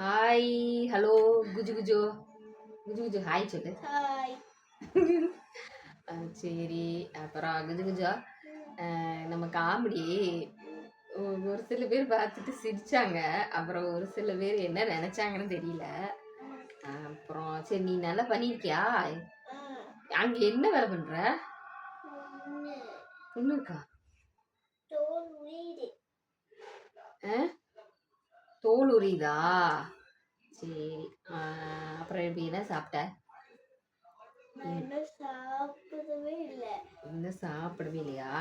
Hi hello குஜு குஜு. குஜு குஜு ஹாய் சொல்லு. ஹாய் சரி அப்புறம் குஜு குஜா நம்ம காமெடி ஒரு சில பேர் பார்த்துட்டு சிரிச்சாங்க. அப்புறம் ஒரு சில பேர் என்ன நினைச்சாங்கன்னு தெரியல. அப்புறம் சரி நீ நல்லா பண்ணியிருக்கியா? அங்க என்ன வேலை பண்ற? பொண்ணு இருக்கா? தோல் உரியுதா? சரி அப்புறம் எப்படி என்ன சாப்பிட்ட? இன்னும் சாப்பிடவே இல்லை. இன்னும் சாப்பிடவே இல்லையா?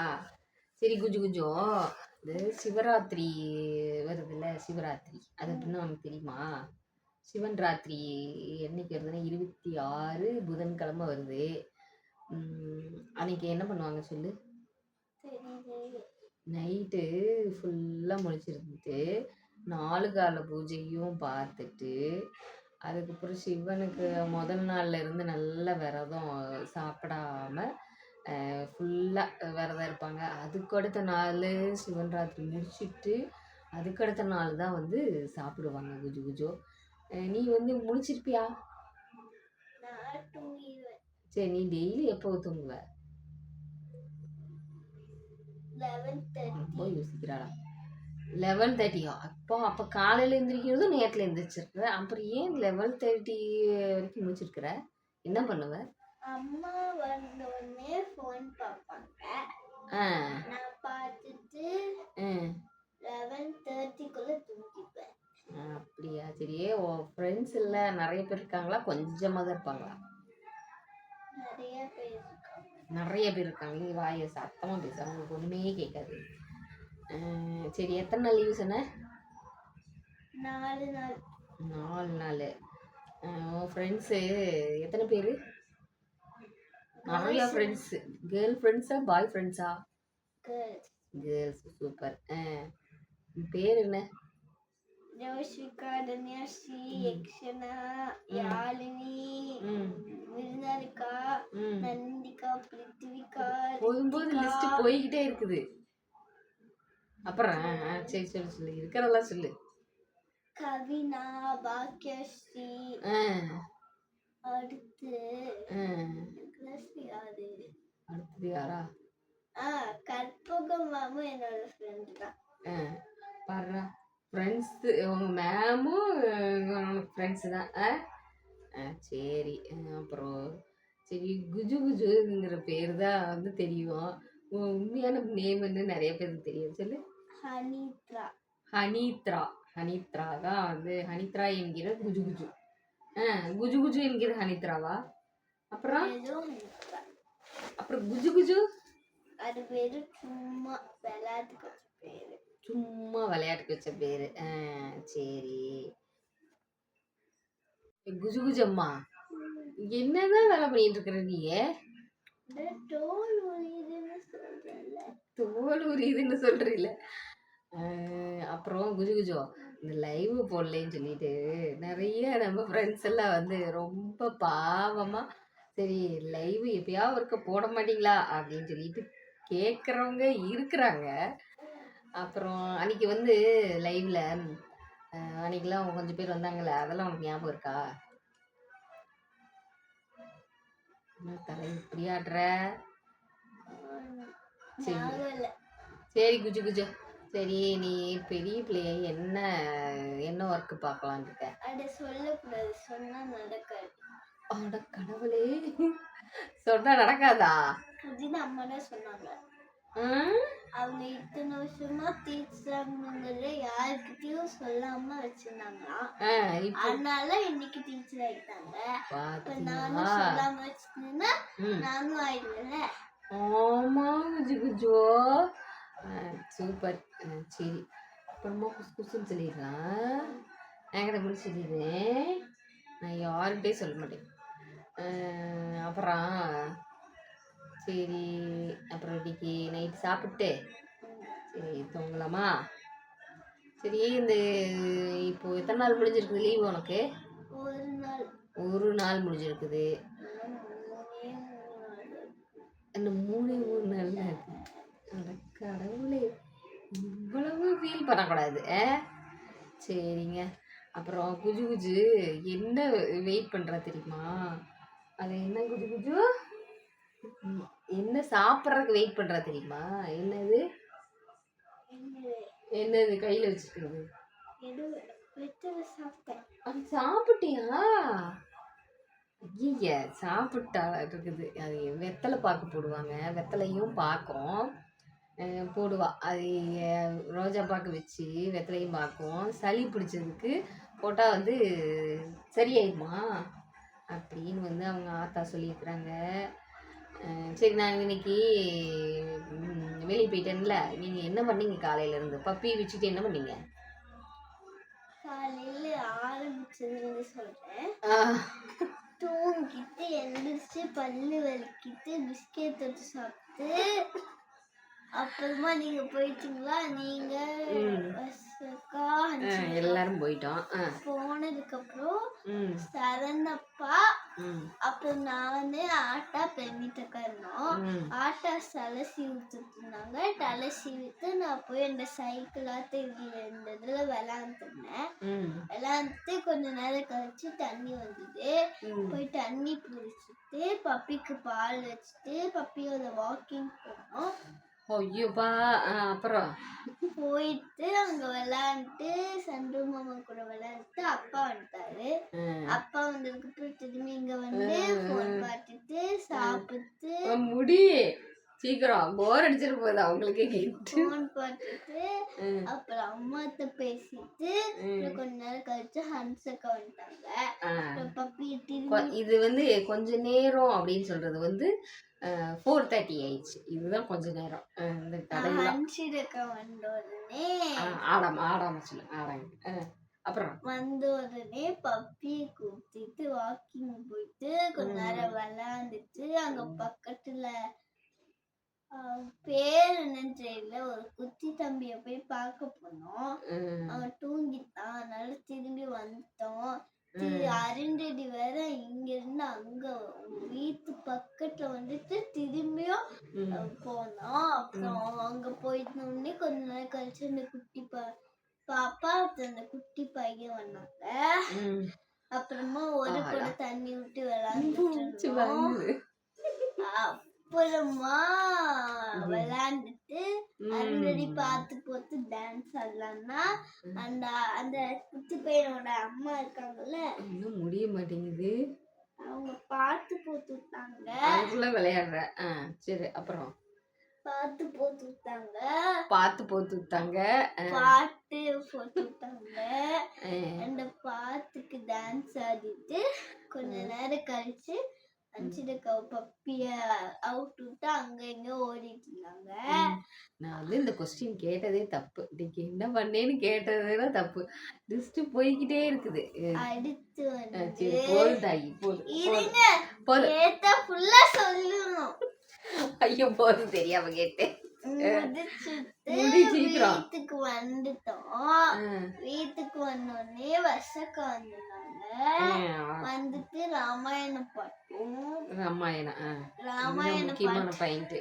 சரி குஜு குஜோ. இந்த சிவராத்திரி வருதுல்ல சிவராத்திரி. அது அப்படின்னு உனக்கு தெரியுமா? சிவன் ராத்திரி என்னைக்கு வருதுன்னா இருபத்தி ஆறு புதன்கிழமை வருது. அன்னைக்கு என்ன பண்ணுவாங்க சொல்லு? நைட்டு ஃபுல்லாக முழிச்சிருந்துட்டு நாலு கால பூஜையும் பார்த்துட்டு அதுக்கப்புறம் சிவனுக்கு முதல் நாள்ல இருந்து நல்ல விரதம் சாப்பிடாம ஃபுல்லாக விரதம் இருப்பாங்க. அதுக்கு அடுத்த நாள் சிவன் ராத்திரி முடிச்சிட்டு அதுக்கு அடுத்த நாள் தான் வந்து சாப்பிடுவாங்க குஜு குஜோ. நீ வந்து தூங்கிடுவேன் சரி நீ டெய்லி எப்போ தூங்குவ? ரொம்ப யோசிக்கிறாளா? லெவன் தேர்ட்டியா அப்போ அப்போ காலையில் எந்திரிக்கிறதும் நேரத்தில் எந்திரிச்சிருக்கிற அப்புறம் ஏன் லெவன் தேர்ட்டி வரைக்கும் முடிச்சிருக்கிற என்ன பண்ணுவ? அம்மா வந்த உடனே ஃபோன் பார்ப்பாங்க. நான் பார்த்துட்டு லெவன் தேர்ட்டிக்குள்ள தூங்கிப்பேன். அப்படியா? சரி உன் ஃப்ரெண்ட்ஸ் இல்லை. நிறைய பேர் இருக்காங்களா? கொஞ்சமாக தான் இருப்பாங்களா? நிறைய பேர் நிறைய பேர் இருக்காங்க. நீ வாயை சத்தமாக பேச. அவங்களுக்கு ஒன்றுமே கேட்காது. சரி எத்தனை நாள் லீவு சொன்ன? நாலு நாள். நாலு நாள். உன் ஃப்ரெண்ட்ஸு எத்தனை பேர்? நிறைய ஃப்ரெண்ட்ஸு கேர்ள் ஃப்ரெண்ட்ஸா பாய் ஃப்ரெண்ட்ஸா கேர்ள்ஸ் சூப்பர் பேர் என்ன? யோஷிகா தன்யாஸ்ரீ யக்ஷனா யாழினி ம். விருந்தாளிகா ம். நந்திகா பிருத்திவிகா போகும்போது லிஸ்ட் போய்கிட்டே இருக்குது. அப்புறம் சரி சொல்லு சொல்லு. இருக்கிறதெல்லாம் சொல்லு. கவினா பாக்கியஸ்ரீ அடுத்து யாரு? அடுத்தது யாரா? ஆ கற்பகம் மேமும் என்னோட ஃப்ரெண்டு தான். பாடுறா ஃப்ரெண்ட்ஸு உங்கள் மேமும் உனக்கு ஃப்ரெண்ட்ஸு தான். ஆ? சரி அப்புறம் சரி குஜு குஜுங்கிற பேர் தான் வந்து தெரியும். உண்மையான நேம் வந்து நிறைய பேருக்கு தெரியும். சொல்லு. ஹனித்ரா. ஹனித்ரா. ஹனித்ரா தான் வந்து ஹனித்ரா என்கிற குஜு குஜு. குஜு குஜு என்கிற ஹனித்ராவா? அப்புறம்? அப்புறம் குஜு குஜு? அது பேரு சும்மா விளையாட்டுக்கு வச்ச பேரு. சும்மா விளையாட்டுக்கு வச்ச பேரு. சரி. குஜு குஜு அம்மா என்னதான் வேலை பண்ணிட்டு இருக்கிற நீ தோல் உரியுதுன்னு சொல்றீல அப்புறம் குஜு குஜோ. இந்த லைவ் போடலேன்னு சொல்லிட்டு நிறைய நம்ம ஃப்ரெண்ட்ஸ் எல்லாம் வந்து ரொம்ப பாவமா சரி லைவ் எப்பயாவது இருக்க போட மாட்டீங்களா? அப்படின்னு சொல்லிட்டு கேட்குறவங்க இருக்கிறாங்க. அப்புறம் அன்னைக்கு வந்து லைவ்ல அன்னைக்கெல்லாம் கொஞ்சம் பேர் வந்தாங்கல்ல அதெல்லாம் உனக்கு ஞாபகம் இருக்கா? தலை இப்படி ஆடுற? சரி. சரி குஜு குஜு. சரி நீ பெரிய பிள்ளைய என்ன என்ன ஒர்க் பார்க்கலான்னு இருக்க அட சொல்லக்கூடாது. சொன்னா நடக்காது. அட கடவுளே. சொன்னா நடக்காதா? அப்படின்னு அம்மா சொன்னாங்க? அவங்க இத்தனை வருஷமா டீச்சராங்கிறத யாருக்கிட்டயும் சொல்லாம வச்சிருந்தாங்களாம் இப்போ அதனால இன்னைக்கு டீச்சர் ஆயிட்டாங்க. இப்ப நானும் சொல்லாம வச்சிருந்தேன்னா நானும் ஆயிடுவேன்ல. ஆமா குஜு குஜோ. சூப்பர். சரி. அப்புறமா குசு குசுன்னு சொல்லிடுறான் என்கிட்ட கூட சொல்லிடுறேன். நான் யாருக்கிட்டே சொல்ல மாட்டேன். அப்புறம் சரி அப்புறம் இன்னைக்கு நைட் சாப்பிட்டு சரி தூங்கலாமா? சரி இந்த இப்போ எத்தனை நாள் முடிஞ்சிருக்குது லீவு உனக்கு? ஒரு நாள். ஒரு நாள் முடிஞ்சிருக்குது. அந்த மூணே மூணு. நாள் தான் இருக்கு அட கடவுளே இவ்வளவு ஃபீல் பண்ணக்கூடாது. சரிங்க. அப்புறம் குஜு குஜு என்ன வெயிட் பண்ணுறா தெரியுமா? அது என்ன குஜு குஜு? என்ன சாப்பிட்றதுக்கு வெயிட் பண்ணுறா தெரியுமா? என்னது? என்னது கையில் சாப்பிட்டேன். அது சாப்பிட்டியா? ஐய சாப்பிட்டா இருக்குது. அது வெத்தலை பாக்கு போடுவாங்க. வெத்தலையும் பாக்கும். அஹ் போடுவா. அது ரோஜா பாக்கு வச்சு வெத்தலையும் பாக்கும். சளி பிடிச்சதுக்கு போட்டால் வந்து சரியாயிடுமா? அப்படின்னு வந்து அவங்க ஆத்தா சொல்லியிருக்கிறாங்க. சரி நான் இன்னைக்கு வெளியே போயிட்டேன்ல. நீங்கள் என்ன பண்ணீங்க காலையிலேருந்து பப்பி வச்சுட்டு என்ன பண்ணீங்க? காலையில ஆரம்பிச்சதுன்னு சொல்றேன். ஆஹ் தூங்கிட்டு எழுந்திரிச்சு பல்லு வலிக்கிட்டு பிஸ்கெட் தொட்டு சாப்பிட்டு அப்புறமா நீங்க போயிட்டீங்களா? நீங்க எல்லாரும் போயிட்டோம். போனதுக்கு அப்புறம் சரந்தப்பா அப்புறம் நான் ஆட்டா பெண்ணிட்டு இருந்தோம் ஆட்டா தலை சீவிட்டு இருந்தாங்க. தலை சீவிட்டு நான் போய் அந்த சைக்கிளாத்து இதுல இருந்ததுல விளாண்டுருந்தேன் ம். விளாண்டுட்டு கொஞ்ச நேரம் கழிச்சு தண்ணி வந்தது. போய் தண்ணி பிடிச்சிட்டு பப்பிக்கு பால் வச்சுட்டு பப்பியோட வாக்கிங் போனோம். ஐயோப்பா அப்புறம்? போயிட்டு அங்க விளையாண்டுட்டு சண்டு மாமா கூட விளையாண்டுட்டு அப்பா வந்துட்டாரு. அப்பா வந்ததுக்கு திரும்பி இங்க வந்து போன் பார்த்துட்டு சாப்பிட்டு. முடி. சீக்கிரம். போர் அடிச்சிட்டு போகுது அவங்களுக்கு கேட்டு போன் பார்த்துட்டு அப்புறம் அம்மாத்த பேசிட்டு கொஞ்ச நேரம் கழிச்சு ஹன்சக்கா வந்துட்டாங்க. இது வந்து கொஞ்ச நேரம் அப்படின்னு சொல்றது வந்து ஃபோர் தேர்ட்டி ஆயிடுச்சு. இதுதான் கொஞ்ச நேரம். இந்த உடனே ஆடாம ஆடாம சொல்லு ஆடாங்க அப்புறம்? வந்த உடனே பப்பியை கூப்பிட்டு வாக்கிங் போயிட்டு கொஞ்ச நேரம் விளையாண்டுட்டு அங்க பக்கத்துல பேர் என்னன்னு தெரியல. ஒரு குட்டி தம்பிய போய் பார்க்க போனோம். அவன் தூங்கிட்டான். அதனால திரும்பி வந்துட்டோம். திரு அருண்டடி வேற இங்க இருந்து அங்க வீட்டு பக்கத்துல வந்துட்டு திரும்பியும் போனோம் அப்புறம் அங்க போயிட்டோடனே கொஞ்ச நேரம் கழிச்சு அந்த குட்டி பா பாப்பா அந்த குட்டி பையன் வந்தாங்க. அப்புறமா ஒரு. கூட தண்ணி விட்டு வாங்குது. அப்புறமா விளையாண்டுட்டு ம். அருண்டடி பார்த்து போட்டு டான்ஸ் ஆடலாம்னா அந்த அந்த குட்டி பையனோட அம்மா இருக்காங்கல்ல? இன்னும் முடிய மாட்டேங்குது. அவங்க பார்த்து போட்டு விட்டாங்க. அதுக்குள்ள விளையாடுற. ஆ சரி அப்புறம்? பார்த்து போட்டு விட்டாங்க. பார்த்து போத்து விட்டாங்க. பாட்டு போட்டு விட்டாங்க. அந்த பாட்டுக்கு டான்ஸ் ஆடிட்டு கொஞ்ச நேரம் கழிச்சு அஞ்சிடக்கா பப்பிய அவுட் விட்டு அங்க இங்க ஓடிட்டு இருந்தாங்க நான் வந்து இந்த கொஸ்டின் கேட்டதே தப்பு. இன்னைக்கு என்ன பண்ணேன்னு கேட்டதே தப்பு. லிஸ்ட் போய்கிட்டே இருக்குது. அடுத்து வந்து போதும் தாயி போதும் ஃபுல்லா சொல்லணும் ஐயோ போதும் தெரியாம கேட்டேன். வீட்டுக்கு வந்துட்டோம் வீட்டுக்கு வந்தோடனே வசக்கா வந்திருந்தாங்க ஆ, வந்துட்டு ராமாயணம் பார்த்தோம் ராமாயணம் ராமாயணம் முக்கியமான பாயிண்ட்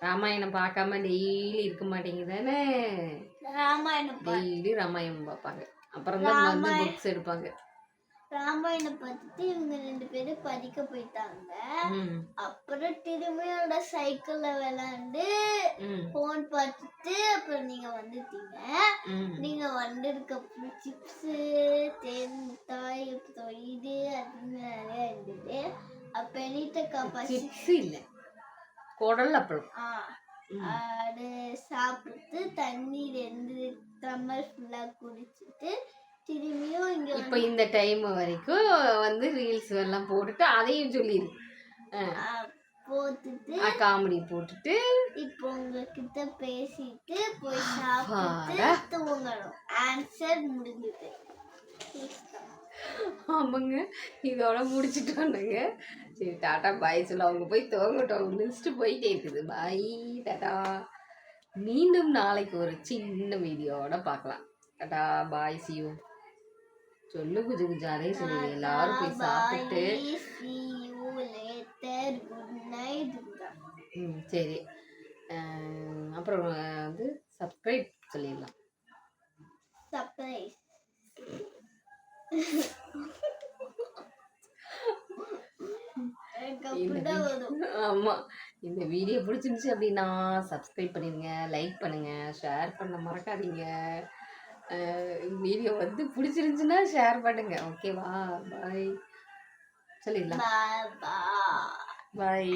ராமாயணம் பார்க்காம டெய்லி இருக்க மாட்டேங்குதானே ராமாயணம் டெய்லி ராமாயணம் பார்ப்பாங்க அப்புறம் தான் வந்து புக்ஸ் எடுப்பாங்க ராமாயணம் பார்த்துட்டு இவங்க ரெண்டு பேரும் படிக்க போயிட்டாங்க. அப்புறம் திரும்பியோட சைக்கிள்ல விளையாண்டு ம். போன் பார்த்துட்டு அப்புறம் நீங்க வந்துட்டீங்க நீங்க வந்ததுக்கு அப்புறம் சிப்ஸ் தேன் மிட்டாய் அப்புறம் இது அதுன்னு நிறைய இருந்தது. அப்ப எனிட்டக்கா சிப்ஸ் இல்லை. குடல் அப்பளம். அது சாப்பிட்டு தண்ணி ரெண்டு டம்ளர் ஃபுல்லா குடிச்சிட்டு இப்போ இந்த டைம் வரைக்கும் வந்து ரீல்ஸ் எல்லாம் போட்டுட்டு அதையும் சொல்லிடு போட்டுட்டு காமெடி போட்டுட்டு. இப்போ உங்ககிட்ட பேசிட்டு போய் சாப்பிட்டு. தூங்கணும். ஆன்சர் முடிஞ்சது. ஆமாங்க. இதோட முடிச்சுட்டோண்டுங்க சரி டாட்டா பாய் சொல்ல. அவங்க போய் தூங்கட்டும். லிஸ்ட்டு போயிட்டே இருக்குது. பாய் டாட்டா மீண்டும் நாளைக்கு ஒரு சின்ன வீடியோவோட பார்க்கலாம். டாட்டா பாய் சியூ சொல்லு குஜு குஜு அதே சொல்லுங்க எல்லாரும் போய் சாப்பிட்டு ம் சரி. அப்புறம் வந்து சப்ஸ்கிரைப் சொல்லிடலாம். வரும். ஆமா. இந்த வீடியோ பிடிச்சிருந்துச்சு அப்படின்னா சப்ஸ்கிரைப் பண்ணிடுங்க லைக் பண்ணுங்க ஷேர் பண்ண மறக்காதீங்க. வீடியோ வந்து பிடிச்சிருந்துச்சுன்னா ஷேர் பண்ணுங்க. ஓகேவா பாய் சொல்லிடலாம். பாய்